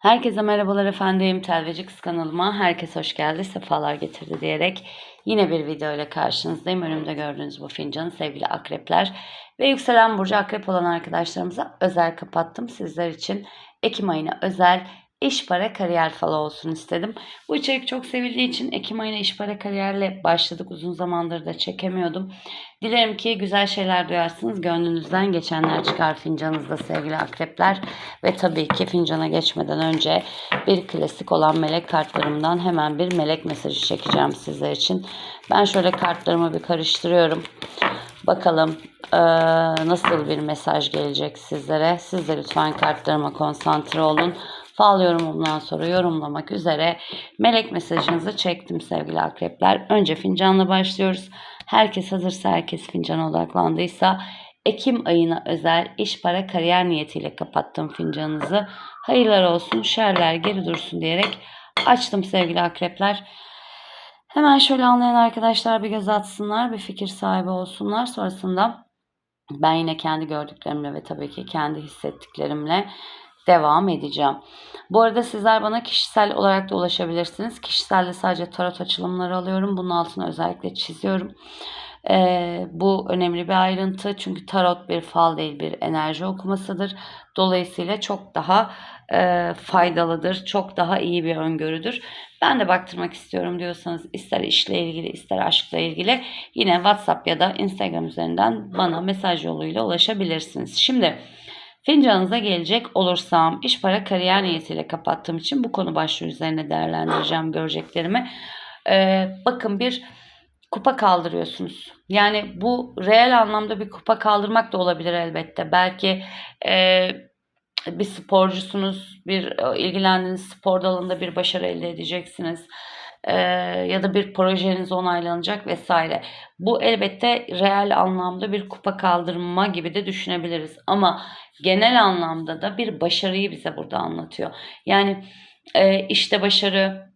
Herkese merhabalar efendim. Telveci Kız kanalıma herkes hoş geldi, sefalar getirdi diyerek yine bir video ile karşınızdayım. Önümde gördüğünüz bu fincanı sevgili akrepler ve yükselen burcu akrep olan arkadaşlarımıza özel kapattım. Sizler için Ekim ayına özel iş para kariyer falı olsun istedim. Bu içerik çok sevildiği için Ekim ayına iş para kariyerle başladık. Uzun zamandır da çekemiyordum. Dilerim ki güzel şeyler duyarsınız. Gönlünüzden geçenler çıkar fincanınızda sevgili akrepler. Ve tabii ki fincana geçmeden önce bir klasik olan melek kartlarımdan hemen bir melek mesajı çekeceğim sizler için. Ben şöyle kartlarımı bir karıştırıyorum. Bakalım eee, nasıl bir mesaj gelecek sizlere. Siz de lütfen kartlarıma konsantre olun. Fal yorumumdan sonra yorumlamak üzere melek mesajınızı çektim sevgili akrepler. Önce fincanla başlıyoruz. Herkes hazırsa, herkes fincana odaklandıysa Ekim ayına özel iş, para, kariyer niyetiyle kapattım fincanınızı. Hayırlar olsun, şerler geri dursun diyerek açtım sevgili akrepler. Hemen şöyle anlayan arkadaşlar bir göz atsınlar, bir fikir sahibi olsunlar. Sonrasında ben yine kendi gördüklerimle ve tabii ki kendi hissettiklerimle devam edeceğim. Bu arada sizler bana kişisel olarak da ulaşabilirsiniz. Kişiselde sadece tarot açılımları alıyorum. Bunun altına özellikle çiziyorum. Ee, bu önemli bir ayrıntı çünkü tarot bir fal değil bir enerji okumasıdır. Dolayısıyla çok daha e, faydalıdır, çok daha iyi bir öngörüdür. Ben de baktırmak istiyorum diyorsanız ister işle ilgili ister aşkla ilgili yine WhatsApp ya da Instagram üzerinden bana mesaj yoluyla ulaşabilirsiniz. Şimdi fincanınıza gelecek olursam iş para kariyer niyetiyle kapattığım için bu konu başlığı üzerine değerlendireceğim göreceklerimi. Ee, bakın bir kupa kaldırıyorsunuz. Yani bu reel anlamda bir kupa kaldırmak da olabilir elbette. Belki e, bir sporcusunuz, bir e, ilgilendiğiniz spor dalında bir başarı elde edeceksiniz. Ya da bir projeniz onaylanacak vesaire. Bu elbette reel anlamda bir kupa kaldırma gibi de düşünebiliriz. Ama genel anlamda da bir başarıyı bize burada anlatıyor. Yani işte başarı,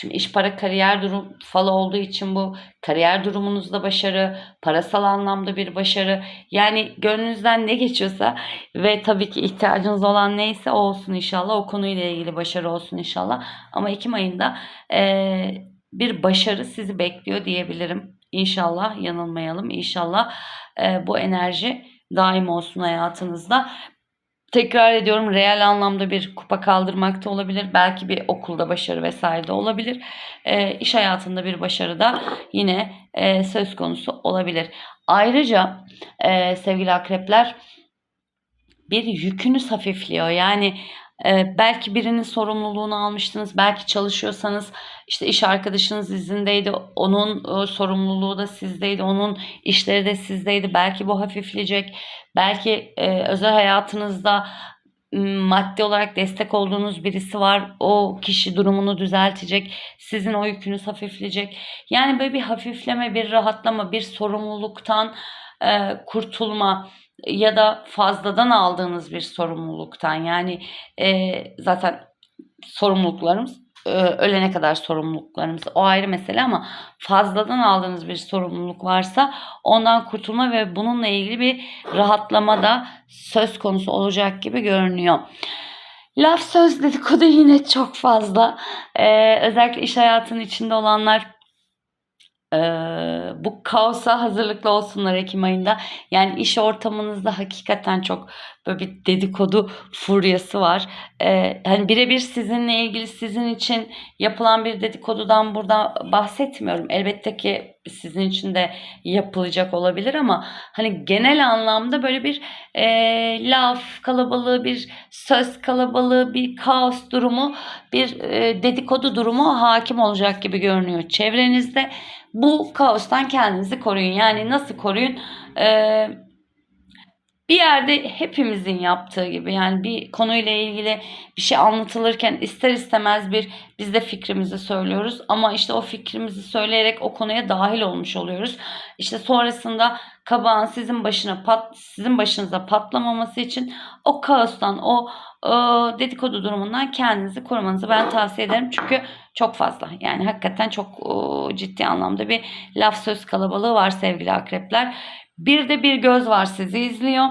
Şimdi iş para kariyer durum falı olduğu için bu kariyer durumunuzda başarı, parasal anlamda bir başarı. Yani gönlünüzden ne geçiyorsa ve tabii ki ihtiyacınız olan neyse olsun inşallah. O konuyla ilgili başarı olsun inşallah. Ama Ekim ayında eee, bir başarı sizi bekliyor diyebilirim. İnşallah yanılmayalım. İnşallah eee, bu enerji daim olsun hayatınızda. Tekrar ediyorum reel anlamda bir kupa kaldırmak da olabilir. Belki bir okulda başarı vesaire de olabilir. E, iş hayatında bir başarı da yine e, söz konusu olabilir. Ayrıca e, sevgili akrepler bir yükünüz hafifliyor. Yani e, belki birinin sorumluluğunu almıştınız. Belki çalışıyorsanız işte iş arkadaşınız izindeydi. Onun e, sorumluluğu da sizdeydi. Onun işleri de sizdeydi. Belki bu hafifleyecek. Belki e, özel hayatınızda maddi olarak destek olduğunuz birisi var. O kişi durumunu düzeltecek. Sizin o yükünüz hafifleyecek. Yani böyle bir hafifleme, bir rahatlama, bir sorumluluktan e, kurtulma ya da fazladan aldığınız bir sorumluluktan yani e, zaten sorumluluklarımız e, ölene kadar sorumluluklarımız o ayrı mesele ama fazladan aldığınız bir sorumluluk varsa ondan kurtulma ve bununla ilgili bir rahatlama da söz konusu olacak gibi görünüyor. Laf söz dedikodu yine çok fazla. Ee, özellikle iş hayatının içinde olanlar ee, bu kaosa hazırlıklı olsunlar Ekim ayında. Yani iş ortamınızda hakikaten çok böyle bir dedikodu furyası var. Ee, hani birebir sizinle ilgili sizin için yapılan bir dedikodudan burada bahsetmiyorum. Elbette ki sizin için de yapılacak olabilir ama hani genel anlamda böyle bir e, laf kalabalığı, bir söz kalabalığı, bir kaos durumu, bir e, dedikodu durumu hakim olacak gibi görünüyor çevrenizde. Bu kaostan kendinizi koruyun. Yani nasıl koruyun? Ee, bir yerde hepimizin yaptığı gibi yani bir konuyla ilgili bir şey anlatılırken ister istemez bir biz de fikrimizi söylüyoruz ama işte o fikrimizi söyleyerek o konuya dahil olmuş oluyoruz. İşte sonrasında kabağın sizin başına pat sizin başınıza patlamaması için o kaostan o, dedikodu durumundan kendinizi korumanızı ben tavsiye ederim. Çünkü çok fazla yani hakikaten çok ciddi anlamda bir laf söz kalabalığı var sevgili akrepler Bir de bir göz var sizi izliyor.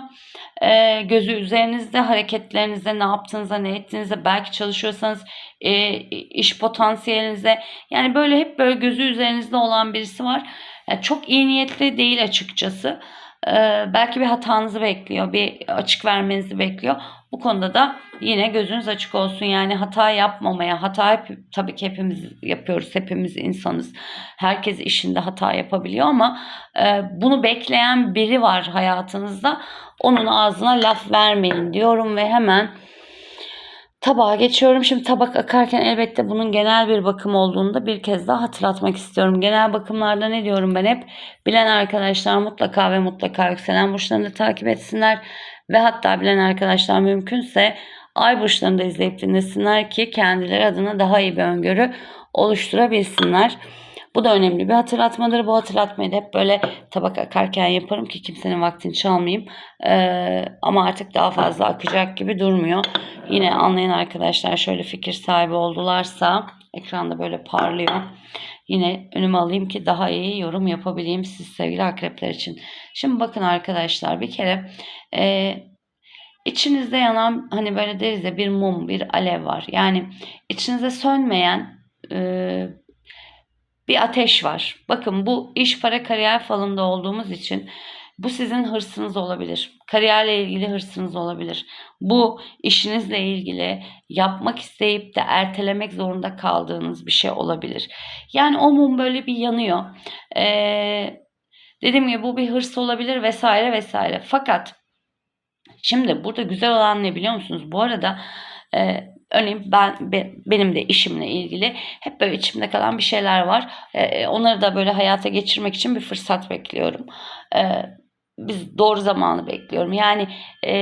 Ee, gözü üzerinizde hareketlerinizde ne yaptığınıza ne ettiğinize belki çalışıyorsanız e, iş potansiyelinize yani böyle hep böyle gözü üzerinizde olan birisi var. Yani çok iyi niyetli değil açıkçası. Ee, belki bir hatanızı bekliyor, bir açık vermenizi bekliyor. Bu konuda da yine gözünüz açık olsun. Yani hata yapmamaya, hata hep, tabii ki hepimiz yapıyoruz, hepimiz insanız. Herkes işinde hata yapabiliyor ama e, bunu bekleyen biri var hayatınızda. Onun ağzına laf vermeyin diyorum ve hemen tabağa geçiyorum. Şimdi tabak akarken elbette bunun genel bir bakım olduğunu da bir kez daha hatırlatmak istiyorum. Genel bakımlarda ne diyorum ben hep? Bilen arkadaşlar mutlaka ve mutlaka yükselen burçlarını takip etsinler. Ve hatta bilen arkadaşlar mümkünse ay burçlarını da izleyip dinlesinler ki kendileri adına daha iyi bir öngörü oluşturabilsinler. Bu da önemli bir hatırlatmadır. Bu hatırlatmayı da hep böyle tabak akarken yaparım ki kimsenin vaktini çalmayayım. Ee, ama artık daha fazla akacak gibi durmuyor. Yine anlayan arkadaşlar şöyle fikir sahibi oldularsa ekranda böyle parlıyor. Yine önüme alayım ki daha iyi yorum yapabileyim siz sevgili akrepler için. Şimdi bakın arkadaşlar bir kere e, içinizde yanan hani böyle deriz ya bir mum bir alev var. Yani içinize sönmeyen e, bir ateş var. Bakın bu iş para kariyer falında olduğumuz için bu sizin hırsınız olabilir. Kariyerle ilgili hırsınız olabilir. Bu işinizle ilgili yapmak isteyip de ertelemek zorunda kaldığınız bir şey olabilir. Yani o mum böyle bir yanıyor. Ee, dediğim gibi bu bir hırs olabilir vesaire vesaire. Fakat şimdi burada güzel olan ne biliyor musunuz? Bu arada e, Örneğin ben benim de işimle ilgili hep böyle içimde kalan bir şeyler var. E, onları da böyle hayata geçirmek için bir fırsat bekliyorum. E, biz doğru zamanı bekliyorum. Yani e,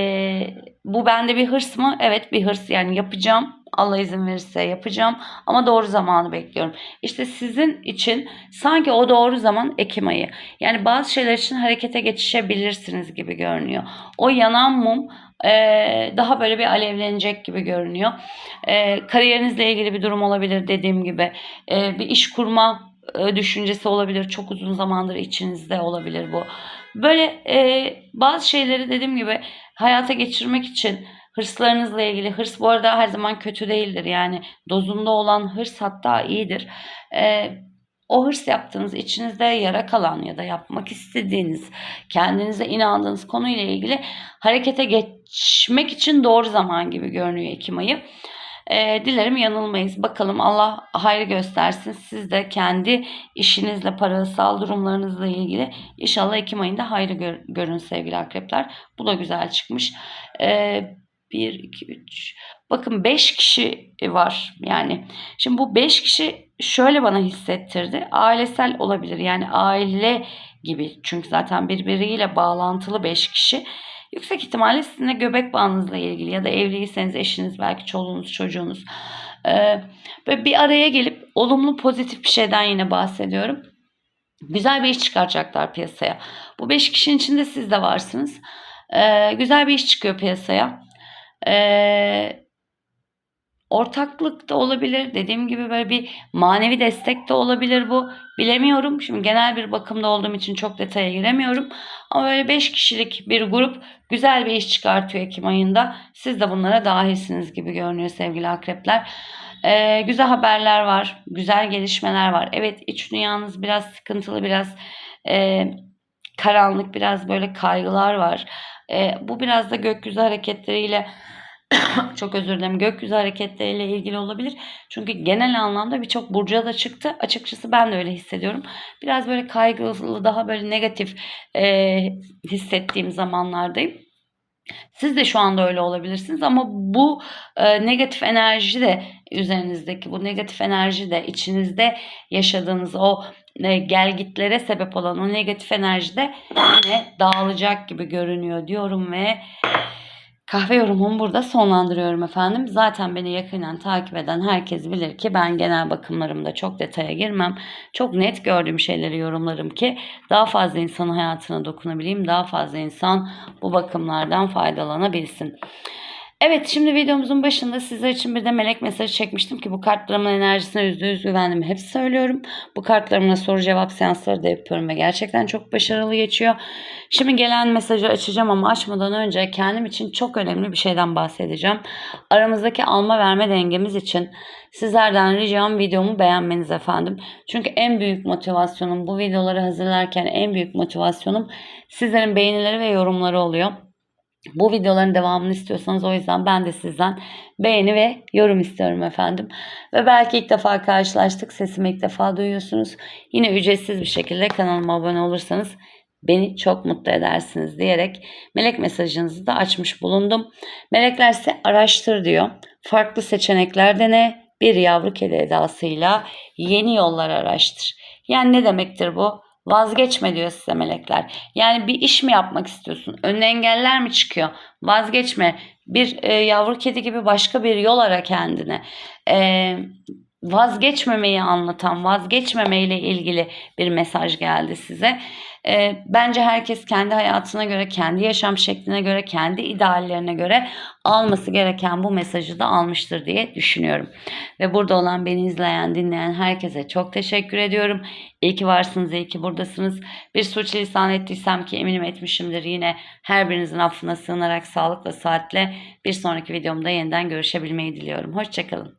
bu bende bir hırs mı? Evet bir hırs. Yani yapacağım. Allah izin verirse yapacağım. Ama doğru zamanı bekliyorum. İşte sizin için sanki o doğru zaman Ekim ayı. Yani bazı şeyler için harekete geçişebilirsiniz gibi görünüyor. O yanan mum ee, daha böyle bir alevlenecek gibi görünüyor. Ee, kariyerinizle ilgili bir durum olabilir dediğim gibi. Ee, bir iş kurma düşüncesi olabilir. Çok uzun zamandır içinizde olabilir bu. Böyle e, bazı şeyleri dediğim gibi hayata geçirmek için hırslarınızla ilgili hırs bu arada her zaman kötü değildir. Yani dozunda olan hırs hatta iyidir. E, o hırs yaptığınız, içinizde yara kalan ya da yapmak istediğiniz, kendinize inandığınız konuyla ilgili harekete geçmek için doğru zaman gibi görünüyor Ekim ayı. E, dilerim yanılmayız. Bakalım Allah hayır göstersin. Siz de kendi işinizle, parasal durumlarınızla ilgili inşallah Ekim ayında hayrı gör, görün sevgili akrepler. Bu da güzel çıkmış. E, 1, 2, 3. Bakın 5 kişi var yani. Şimdi bu 5 kişi şöyle bana hissettirdi. Ailesel olabilir. Yani aile gibi. Çünkü zaten birbiriyle bağlantılı 5 kişi. Yüksek ihtimalle sizinle göbek bağınızla ilgili ya da evliyseniz eşiniz belki çoluğunuz çocuğunuz. Ee, böyle bir araya gelip olumlu pozitif bir şeyden yine bahsediyorum. Güzel bir iş çıkaracaklar piyasaya. Bu 5 kişinin içinde siz de varsınız. Ee, güzel bir iş çıkıyor piyasaya. Ee, ortaklık da olabilir. Dediğim gibi böyle bir manevi destek de olabilir bu. Bilemiyorum. Şimdi genel bir bakımda olduğum için çok detaya giremiyorum. Ama böyle 5 kişilik bir grup güzel bir iş çıkartıyor Ekim ayında. Siz de bunlara dahilsiniz gibi görünüyor sevgili akrepler. Ee, güzel haberler var. Güzel gelişmeler var. Evet iç dünyanız biraz sıkıntılı, biraz e, karanlık, biraz böyle kaygılar var. E, bu biraz da gökyüzü hareketleriyle çok özür dilerim gökyüzü hareketleriyle ilgili olabilir. Çünkü genel anlamda birçok burca da çıktı. Açıkçası ben de öyle hissediyorum. Biraz böyle kaygılı, daha böyle negatif e, hissettiğim zamanlardayım. Siz de şu anda öyle olabilirsiniz ama bu e, negatif enerji de üzerinizdeki bu negatif enerji de içinizde yaşadığınız o e, gelgitlere sebep olan o negatif enerji de yine dağılacak gibi görünüyor diyorum ve Kahve yorumumu burada sonlandırıyorum efendim. Zaten beni yakından takip eden herkes bilir ki ben genel bakımlarımda çok detaya girmem. Çok net gördüğüm şeyleri yorumlarım ki daha fazla insanın hayatına dokunabileyim. Daha fazla insan bu bakımlardan faydalanabilsin. Evet şimdi videomuzun başında sizler için bir de melek mesajı çekmiştim ki bu kartlarımın enerjisine %100 güvendiğimi hep söylüyorum. Bu kartlarımla soru cevap seansları da yapıyorum ve gerçekten çok başarılı geçiyor. Şimdi gelen mesajı açacağım ama açmadan önce kendim için çok önemli bir şeyden bahsedeceğim. Aramızdaki alma verme dengemiz için sizlerden ricam videomu beğenmeniz efendim. Çünkü en büyük motivasyonum bu videoları hazırlarken en büyük motivasyonum sizlerin beğenileri ve yorumları oluyor. Bu videoların devamını istiyorsanız o yüzden ben de sizden beğeni ve yorum istiyorum efendim. Ve belki ilk defa karşılaştık. Sesimi ilk defa duyuyorsunuz. Yine ücretsiz bir şekilde kanalıma abone olursanız beni çok mutlu edersiniz diyerek melek mesajınızı da açmış bulundum. Melekler size araştır diyor. Farklı seçenekler dene. Bir yavru kedi edasıyla yeni yollar araştır. Yani ne demektir bu? Vazgeçme diyor size melekler. Yani bir iş mi yapmak istiyorsun? Önüne engeller mi çıkıyor? Vazgeçme. Bir e, yavru kedi gibi başka bir yol ara kendine. E, vazgeçmemeyi anlatan, vazgeçmemeyle ilgili bir mesaj geldi size. E, bence herkes kendi hayatına göre, kendi yaşam şekline göre, kendi ideallerine göre alması gereken bu mesajı da almıştır diye düşünüyorum. Ve burada olan beni izleyen, dinleyen herkese çok teşekkür ediyorum. İyi ki varsınız, iyi ki buradasınız. Bir suçlisan ettiysem ki eminim etmişimdir. Yine her birinizin affına sığınarak sağlıkla, saatle bir sonraki videomda yeniden görüşebilmeyi diliyorum. Hoşçakalın.